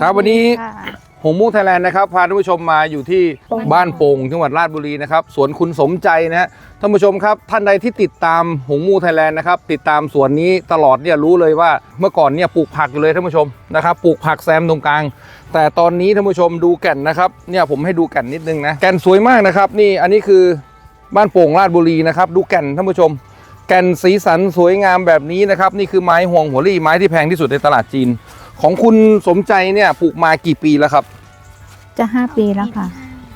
ครับวันนี้ค่ะหงมูไทยแลนด์นะครับพาท่านผู้ชมมาอยู่ที่บ้านโป่งจังหวัดราชบุรีนะครับสวนคุณสมใจนะฮะท่านผู้ชมครับท่านใดที่ติดตามหงมูไทยแลนด์นะครับติดตามสวนนี้ตลอดเนี่ยรู้เลยว่าเมื่อก่อนเนี่ยปลูกผักอยู่เลยท่านผู้ชมนะครับปลูกผักแซมตรงกลาง แต่ตอนนี้ท่านผู้ชมดูแก่นนะครับเนี่ยผมให้ดูแก่นนิดนึงนะแก่นสวยมากนะครับนี่อันนี้คือบ้านโป่งราชบุรีนะครับดูแก่นท่านผู้ชม แก่นสีสันสวยงามแบบนี้นะครับนี่คือไม้ห่วงหัวรี่ไม้ที่แพงที่สุดในตลาดจีน ของคุณสมใจเนี่ยปลูกมากี่ปีแล้วครับ จะห้าปีแล้วค่ะ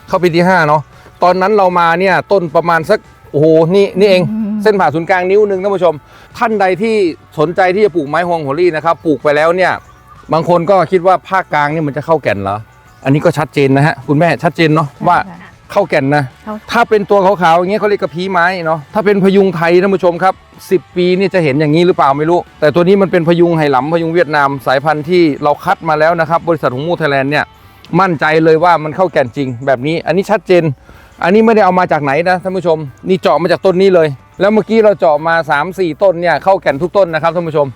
เข้าปีที่5เนาะตอนนั้นเรามาเนี่ยต้นประมาณสักโอ้โหนี่นี่เองอืมเส้นผ่าศูนย์กลางนิ้วหนึ่งท่านผู้ชม ท่านใดที่สนใจที่จะปลูกไม้ฮวงหัวรี่นะครับปลูกไปแล้วเนี่ย บางคนก็คิดว่าภาคกลางเนี่ยมันจะเข้าแก่นเหรออันนี้ก็ชัดเจนนะฮะคุณแม่ชัดเจนเนาะว่าใช่ค่ะ เข้าแก่นนะเข้าถ้าเป็นตัวขาวๆอย่างเงี้ยเขาเรียกกระพี้ไม้เนาะถ้าเป็นพยุงไทยท่านผู้ชมครับ 10 ปีนี่จะเห็นอย่างนี้หรือเปล่าไม่รู้ แต่ตัวนี้มันเป็นพยุงไหหลำพยุงเวียดนามสายพันธุ์ที่เราคัดมาแล้วนะครับ บริษัทหงมูไทยแลนด์เนี่ยมั่นใจเลยว่ามันเข้าแก่นจริง แบบนี้อันนี้ชัดเจน อันนี้ไม่ได้เอามาจากไหนนะท่านผู้ชม นี่เจาะมาจากต้นนี้เลย แล้วเมื่อกี้เราเจาะมา 3-4 ต้นเนี่ยเข้าแก่นทุกต้นนะครับท่านผู้ชม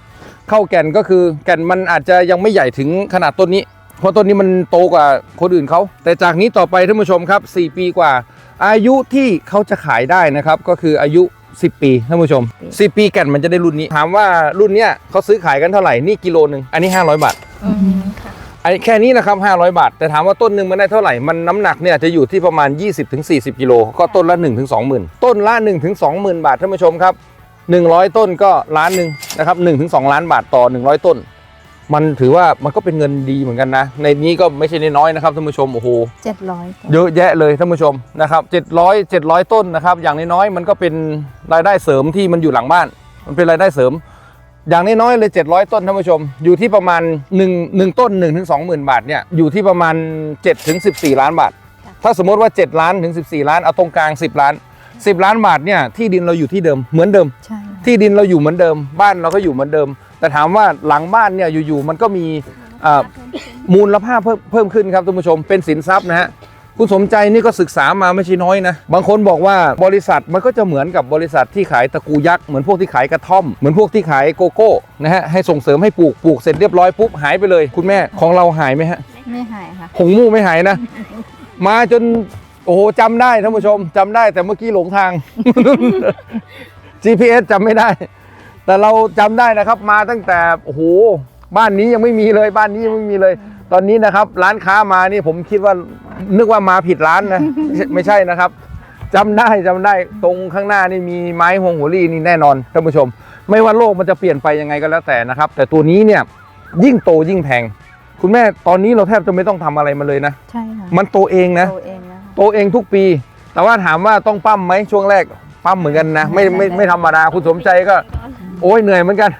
เข้าแก่นก็คือแก่นมันอาจจะยังไม่ใหญ่ถึงขนาดต้นนี้ เพราะต้นนี้มันโตกว่าคนอื่นเขาแต่จากนี้ต่อไปท่านผู้ชมครับ 4 ปีกว่า อายุที่เขาจะขายได้นะครับก็คืออายุ 10 ปีท่านผู้ชม 10 ปีแก่นมันจะได้รุ่นนี้ ถามว่ารุ่นเนี้ยเขาซื้อขายกันเท่าไหร่นี่กิโลหนึ่งอันนี้ 500 บาทอืมค่ะไอ้แค่นี้นะครับ 500 บาท แต่ถามว่าต้นหนึ่งมันได้เท่าไหร่ มันน้ำหนักเนี่ยจะอยู่ที่ประมาณ 20-40 กิโล ก็ต้นละ 1-2หมื่นต้นละ 1-2หมื่นบาทท่านผู้ชมครับ 100 ต้นก็ล้านหนึ่งนะครับ1-2 ล้านบาทต่อ 100 ต้น มันถือว่ามันก็เป็นเงินดีเหมือนกันนะ ในนี้ก็ไม่ใช่น้อยๆนะครับท่านผู้ชมโอ้โหเจ็ดร้อยเยอะแยะเลยท่านผู้ชมนะครับ700 700ต้นนะครับ อย่างน้อยๆมันก็เป็นรายได้เสริมที่มันอยู่หลังบ้าน มันเป็นรายได้เสริม อย่างน้อยๆเลย700 ต้นท่านผู้ชม อยู่ที่ประมาณ1 1ต้น1ถึง20,000 บาทเนี่ยอยู่ที่ประมาณ7ถึง14 ล้านบาท ถ้าสมมติว่า 7 ล้านถึง 14 ล้านเอาตรงกลาง 10 ล้าน 10 ล้านบาทเนี่ยที่ดินเราอยู่ที่เดิมเหมือนเดิมใช่ค่ะ ที่ดินเราอยู่เหมือนเดิม บ้านเราก็อยู่เหมือนเดิม แต่ถามว่าหลังบ้านเนี่ยอยู่ๆมันก็มีอ่ามูลค่าเพิ่มเพิ่มขึ้นครับท่านผู้ชมเป็นสินทรัพย์นะฮะคุณสมใจนี่ก็ศึกษามาไม่ใช่น้อยนะ บางคนบอกว่าบริษัทมันก็จะเหมือนกับบริษัทที่ขายตะกูยักษ์เหมือนพวกที่ขายกระท่อม เหมือนพวกที่ขายโกโก้นะฮะให้ส่งเสริมให้ปลูกปลูกเสร็จเรียบร้อยปุ๊บหายไปเลย คุณแม่ของเราหายไหมฮะไม่หายค่ะหงมู่ไม่หายนะ มาจนโอ้โหจำได้ท่านผู้ชมจำได้แต่เมื่อกี้หลงทาง GPS จำไม่ได้ แต่เราจำได้นะครับมาตั้งแต่โอ้โหบ้านนี้ยังไม่มีเลยบ้านนี้ยังไม่มีเลย ตอนนี้นะครับ ร้านค้ามานี่ผมคิดว่านึกว่ามาผิดร้านนะไม่ใช่ไม่ใช่นะครับจำได้จำได้ตรงข้างหน้านี่มีไม้ฮวงหัวรี่นี่แน่นอนท่านผู้ชม ไม่ว่าโลกมันจะเปลี่ยนไปยังไงก็แล้วแต่นะครับ แต่ตัวนี้เนี่ยยิ่งโตยิ่งแพงคุณแม่ตอนนี้เราแทบจะไม่ต้องทำอะไรมันเลยนะใช่ค่ะมันโตเองนะโตเองนะโตเองทุกปี แต่ว่าถามว่าต้องปั้มไหมช่วงแรก ปั้มเหมือนกันนะ ไม่ไม่ไม่ธรรมดาคุณสมใจก็ โอ้ยเหนื่อยเหมือนกัน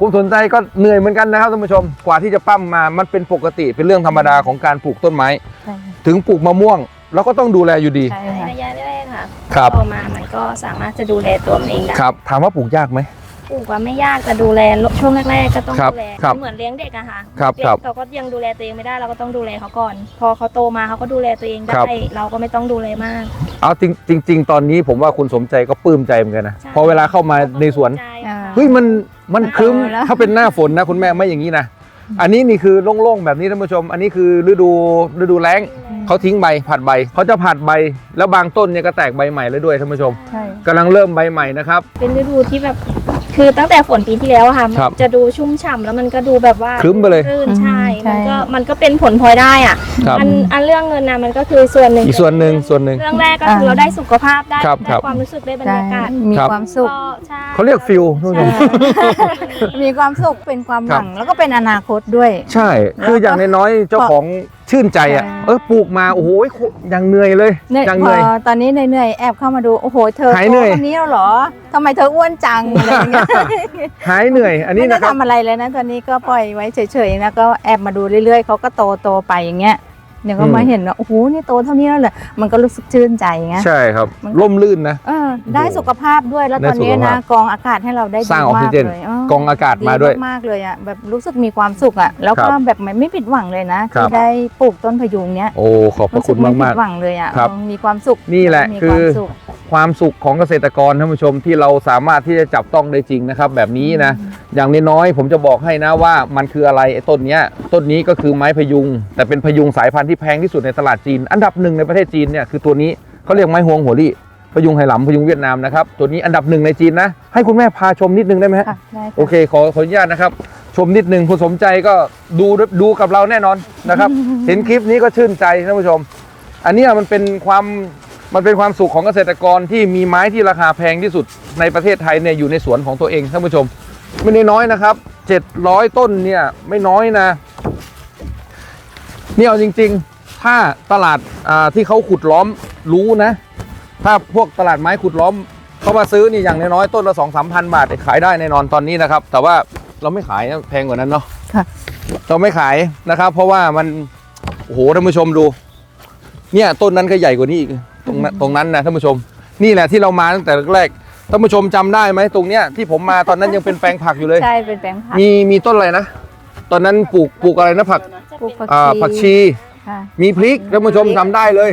คุณสนใจก็เหนื่อยเหมือนกันนะครับท่านผู้ชมกว่าที่จะปั้มมามันเป็นปกติเป็นเรื่องธรรมดาของการปลูกต้นไม้ ใช่ค่ะถึงปลูกมะม่วงเราก็ต้องดูแลอยู่ดี ใช่ในค่ะระยะแรกๆค่ะครับโตมามันก็สามารถจะดูแลตัวมันเองได้ครับ ถามว่าปลูกยากไหม ปลูกว่าไม่ยากแต่ดูแลช่วงแรกๆก็ต้องครับดูแลครับเหมือนเลี้ยงเด็กอะค่ะครับเด็ครักบเขาก็ยังดูแลตัวเองไม่ได้เราก็ต้องดูแลเขาก่อน พอเขาโตมาเขาก็ดูแลตัวเองครัได้ บ เราก็ไม่ต้องดูแลมาก เอาจริงจริง ๆ ตอนนี้ผมว่าคุณสมใจก็ปลื้มใจเหมือนกันนะ ใช่ พอเวลาเข้ามาในสวนใจค่ะ เฮ้ยมันมันครึ้มเออแล้วถ้าเป็นหน้าฝนนะคุณแม่ไม่อย่างนี้นะ อันนี้นี่คือโล่งๆแบบนี้ท่านผู้ชม อันนี้คือฤดูฤดูแล้งเขาทิ้งใบผัดใบเขาจะผัดใบ แล้วบางต้นเนี่ยก็แตกใบใหม่แล้วด้วยท่านผู้ชมใช่ กำลังเริ่มใบใหม่นะครับ เป็นฤดูที่แบบ คือตั้งแต่ฝนปีที่แล้วอะค่ะครับมันจะดูชุ่มฉ่ำแล้วมันก็ดูแบบว่าครึ้มไปเลยรื่นใช่ใช่มันก็มันก็เป็นผลพลอยได้อะครับ อันอันเรื่องเงินนะมันก็คือส่วนหนึ่งอีกส่วนหนึ่งส่วนหนึ่ง เรื่องแรกก็คือเราได้สุขภาพได้ครับคได้รับ ความรู้สึกได้บรรใช่ยากาศมีครับ ความสุข ก็ใช่เขาเรียกฟิลท่านผู้ชมมีความสุขเป็นความหวังครับแล้วก็เป็นอนาคตด้วย ใช่ คืออย่างน้อยๆเจ้าของชื่นใจอะใช่เออปลูกมาโอ้โหยังเหนื่อยเลยเนี่ยยังพเหอนื่อยตอนนี้เหนื่อยๆแอบเข้ามาดูโอ้โหเธอหายโตเหนื่อยคนนี้แล้วเหรอทำไมเธออ้วนจังอะไรอย่างเงี้ยหายเหนื่อย อันนี้ไม่ได้นะครับทำอะไรเลยนะตอนนี้ก็ปล่อยไว้เฉยๆนะก็แอบมาดูเรื่อยๆเขาก็โตโตๆไปอย่างเงี้ย เดี๋ยวก็อืมมาเห็นว่าโอ้โหนี่โตเท่านี้แล้วเหรอมันก็รู้สึกชื่นใจไงใช่ครับมันร่มรื่นนะเออได้สุขภาพด้วยแล้วได้ตอนนี้สุขภานะพกองอากาศให้เราได้ดีสร้างออกซิเจนมเลยกองอากาศมาด้วยมากๆเลยอะแบบรู้สึกมีความสุขอะแล้วก็ครับแบบไม่ไม่ผิดหวังเลยนะครัที่บได้ปลูกต้นพยุงเนี้ยโอ้ขอบพระรู้สึคุกณไม่ผิมากดหวังเลยอะครับมีความสุขนี่แหละมีคือวามสุขๆคความสุขของเกษตรกรท่านผู้ชมที่เราสามารถที่จะจับต้องได้จริงนะครับ แบบนี้นะ อย่างน้อยๆผมจะบอกให้นะว่ามันคืออะไรไอ้ต้นเนี้ยต้นนี้ก็คือไม้พยุง แต่เป็นพยุงสายพันธุ์ที่แพงที่สุดในตลาดจีน อันดับหนึ่งในประเทศจีนเนี่ยคือตัวนี้เขาเรียกไม้ฮวงหัวลี่พยุงไหหลำพยุงเวียดนามนะครับตัวนี้อันดับหนึ่งในจีนนะให้คุณแม่พาชมนิดนึงได้ไหมฮะค่ะได้ค่ะโอเคขอขออนุญาตนะครับ ชมนิดนึงคุณสมใจก็ดูดูกับเราแน่นอนนะครับ เห็นคลิปนี้ก็ชื่นใจท่านผู้ชม อันเนี้ยมันเป็นความมันเป็นความสุขของเกษตรกรที่มีไม้ที่ราคาแพงที่สุดในประเทศไทยเนี่ยอยู่ในสวนของตัวเองท่านผู้ชม ไม่ได้น้อยนะครับ 700 ต้นเนี่ยไม่น้อยนะ นี่เอาจริง ๆ ถ้าตลาดอ่าที่เขาขุดล้อมรู้นะ ถ้าพวกตลาดไม้ขุดล้อมเขามาซื้อนี่อย่างน้อยๆต้นละสองสามพันบาทขายได้แน่นอนตอนนี้นะครับ แต่ว่าเราไม่ขายนะแพงกว่านั้นเนาะค่ะเราไม่ขายนะครับ เพราะว่ามันโอ้โหท่านผู้ชมดู เนี่ยต้นนั้นก็ใหญ่กว่านี้อีกตรงนั้นตรงนั้นนะท่านผู้ชม นี่แหละที่เรามาตั้งแต่แรกๆท่านผู้ชมจำได้ไหมตรงเนี้ยที่ผมมาตอนนั้นยังเป็นแปลงผักอยู่เลยใช่เป็นแปลงผักมีมีต้นอะไรนะตอนนั้นปลูกปลูกอะไรนะผักป ลูกผักอ่าชีผักชี ค่ะ มีพริกท่านผู้ชมจำได้เลย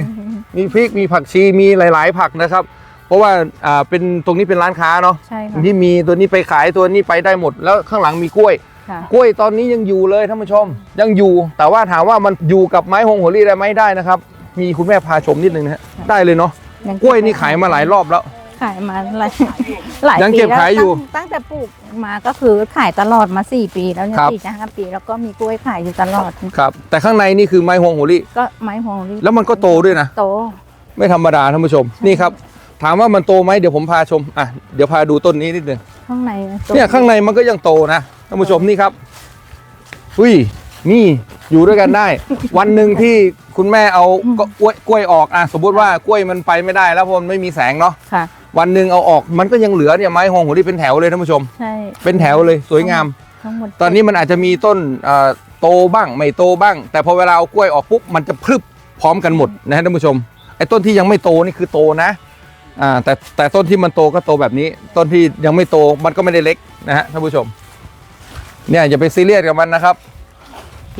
มีพริกมีผักชีมีหลาย ๆ ผักนะครับ เพราะว่าอ่าเป็นตรงนี้เป็นร้านค้าเนาะใช่ค่ะที่มีตัวนี้ไปขายตัวนี้ไปได้หมด แล้วข้างหลังมีกล้วย ค่ะกล้วยตอนนี้ยังอยู่เลยท่านผู้ชม ยังอยู่ แต่ว่าถามว่ามันอยู่กับไม้ฮงหัวรี่ได้ไหมได้นะครับ มีคุณแม่พาชมนิดนึงนะฮะได้เลยเนาะงกล้วยนี่ขายมาหลายรอบแล้ว ขายมาหลายหลายยังปีเก็บแล้วขายอยู่ตั้งตั้งแต่ปลูกมาก็คือขายตลอดมาสี่ปีแล้วเนี่ยครับ สี่จะห้าปีแล้วก็มีกล้วยขายอยู่ตลอด ครับ แต่ข้างในนี่คือไม้ฮงหัวรี่ ก็ไม้ฮวงลี่แล้วมันก็โตด้วยนะ โต ไม่ธรรมดาท่านผู้ชม นี่ครับ ถามว่ามันโตไหมเดี๋ยวผมพาชม อะ เดี๋ยวพาดูต้นนี้นิดนึง ข้างในโตเนี่ยข้างในมันก็ยังโตนะท่านผู้ชมนี่ครับอุ้ย นี่อยู่ด้วยกันได้ วันหนึ่งที่คุณแม่เอาก็กล้วยกล้วยออกอะสมมติว่ากล้วยมันไปไม่ได้ แล้วเพราะมันไม่มีแสงเนาะค่ะ วันหนึ่งเอาออกมันก็ยังเหลือเนี่ยไม้ฮงหัวรี่เป็นแถวเลยท่านผู้ชม ใช่เป็นแถวเลยสวยงาม ทั้งหมดตอนนี้มันอาจจะมีต้นเอ่อโตบ้างไม่โตบ้าง แต่พอเวลาเอากล้วยออกปุ๊บมันจะพรึบพร้อมกันหมดนะฮะท่านผู้ชมไอ้ต้นที่ยังไม่โตนี่คือโตนะอ่าแต่แต่ต้นที่มันโตก็โตแบบนี้ ต้นที่ยังไม่โตมันก็ไม่ได้เล็กนะฮะท่านผู้ชม เนี่ยอย่าไปซีเรียสกับมันนะครับ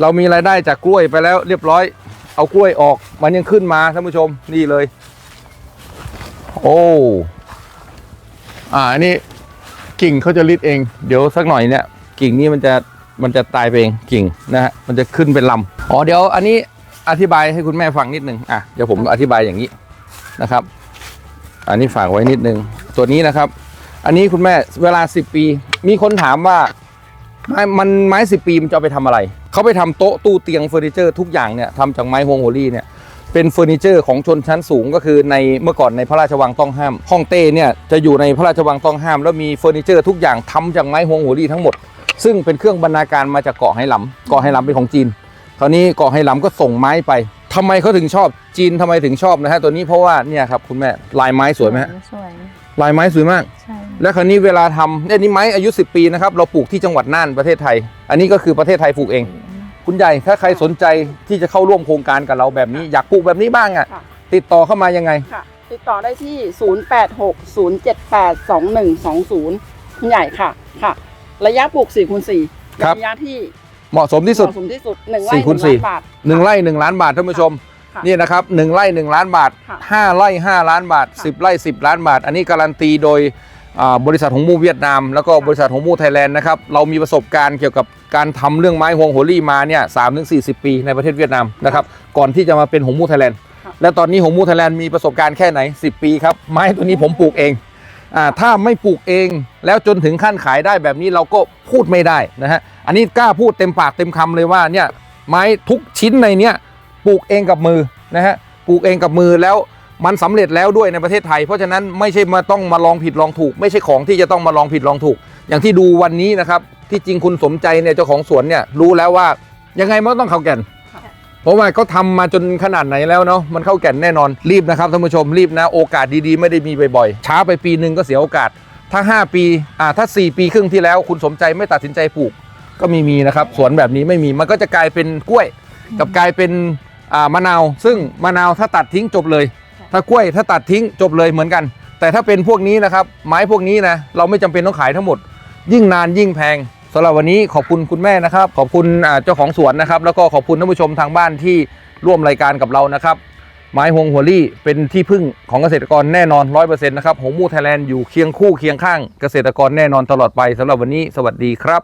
เรามีรายได้จากกล้วยไปแล้ว เรียบร้อย เอากล้วยออก มันยังขึ้นมาท่านผู้ชมนี่เลย โอ้อ่าอันนี้กิ่งเขาจะริดเอง เดี๋ยวสักหน่อยเนี่ย กิ่งนี้มันจะมันจะตายไปเองกิ่งนะฮะมันจะขึ้นเป็นลำอ๋อเดี๋ยวอันนี้อธิบายให้คุณแม่ฟังนิดนึงอะเดี๋ยวผมอธิบายอย่างนี้นะครับ อันนี้ฝากไว้นิดนึง ตัวนี้นะครับ อันนี้คุณแม่เวลา 10 ปี มีคนถามว่า ไม้มันไม้สิปีมันจะเอาไปทำอะไร เขาไปทำโต๊ะตู้เตียงเฟอร์นิเจอร์ทุกอย่างเนี่ยทำจากไม้ฮวงโฮลี่เนี่ยเป็นเฟอร์นิเจอร์ของชนชั้นสูงก็คือในเมื่อก่อนในพระราชวังต้องห้าม ห้องเต้เนี่ยจะอยู่ในพระราชวังต้องห้าม แล้วมีเฟอร์นิเจอร์ทุกอย่างทำจากไม้ฮวงโฮลี่ทั้งหมด ซึ่งเป็นเครื่องบรรณาการมาจากเกาะไหหลำเกาะไหหลำเป็นของจีนคราวนี้เกาะไหหลำก็ส่งไม้ไปทำไมเขาถึงชอบจีนทำไมถึงชอบนะฮะตัวนี้เพราะว่าเนี่ยครับคุณแม่ลายไม้สวยไหมฮะสวยลายไม้สวยมากใช่ แล้วคราวนี้เวลาทำเนี่ยนี่ไม้อายุ 10 ปีนะครับเราปลูกที่จังหวัดน่านประเทศไทย อันนี้ก็คือประเทศไทยปลูกเอง คุณใหญ่ถ้าใครสนใจที่จะเข้าร่วมโครงการกับเราแบบนี้อยากปลูกแบบนี้บ้างอะ ค่ะ ติดต่อเข้ามายังไง ค่ะติดต่อได้ที่ 0860782120 คุณใหญ่ค่ะค่ะ ระยะปลูก4คูณ4ครับ ระยะที่เหมาะสมที่สุด เหมาะสมที่สุด1ไร่สี่คูณ1สี่ล้านบาท หนึ่งไร่หนึ่งล้านบาทท่านผู้ชมค่ะนี่นะครับหนึ่งไร่หนึ่งล้านบาทค่ะห้าไร่ห้าล้านบาทค่ะ สิบไร่สิบล้านบาท อันนี้การันตีโดยอ่า บริษัทหงมูเวียดนาม แล้วก็บริษัทหงมูไทยแลนด์นะครับเรามีประสบการณ์เกี่ยวกับการทำเรื่องไม้ฮวงโหรี่มาเนี่ยสามถึงสี่สิบปีในประเทศเวียดนามนะครับก่อนที่จะมาเป็นหงมูไทยแลนด์และตอนนี้หงมูไทยแลนด์มีประสบการณ์แค่ไหน 10 ปีครับไม้ตัวนี้ผมปลูกเองอถ้าไม่ปลูกเองแล้วจนถึงขั้นขายได้แบบนี้เราก็พูดไม่ได้นะฮะอันนี้กล้าพูดเต็มปากเต็มคำเลยว่าเนี่ยไม้ทุกชิ้นในเนี้ยปลูกเองกับมือนะฮะปลูกเองกับมือแล้ว มันสำเร็จแล้วด้วยในประเทศไทย เพราะฉะนั้นไม่ใช่มาต้องมาลองผิดลองถูก ไม่ใช่ของที่จะต้องมาลองผิดลองถูก อย่างที่ดูวันนี้นะครับที่จริงคุณสมใจเนี่ยเจ้าของสวนเนี่ยรู้แล้วว่ายังไงมันต้องเข้าแก่น เพราะว่าเขาทำมาจนขนาดไหนแล้วเนาะมันเข้าแก่นแน่นอนรีบนะครับท่านผู้ชมรีบนะ โอกาสดีๆ ไม่ได้มีบ่อยๆช้าไปปีหนึ่งก็เสียโอกาส ถ้า 5 ปีอ่าถ้า 4 ปีครึ่งที่แล้ว คุณสมใจไม่ตัดสินใจปลูก ก็ม่มีนะครับสวนแบบนี้ไม่มีมันก็จะกลายเป็นกล้วย กับกลายเป็นอ่ามะนาว ซึ่งมะนาวถ้าตัดทิ้งจบเลย ถ้ากล้วยถ้าตัดทิ้งจบเลยเหมือนกัน แต่ถ้าเป็นพวกนี้นะครับ ไม้พวกนี้นะเราไม่จำเป็นต้องขายทั้งหมด ยิ่งนานยิ่งแพงสำหรับวันนี้ขอบคุณคุณแม่นะครับ ขอบคุณเจ้าของสวนนะครับ แล้วก็ขอบคุณท่านผู้ชมทางบ้านที่ร่วมรายการกับเรานะครับ ไม้ฮวงหัวลี่เป็นที่พึ่งของเกษตรกรแน่นอน100%นะครับหงมูไทยแลนด์อยู่เคียงคู่เคียงข้างเกษตรกรแน่นอนตลอดไปสำหรับวันนี้ สวัสดีครับ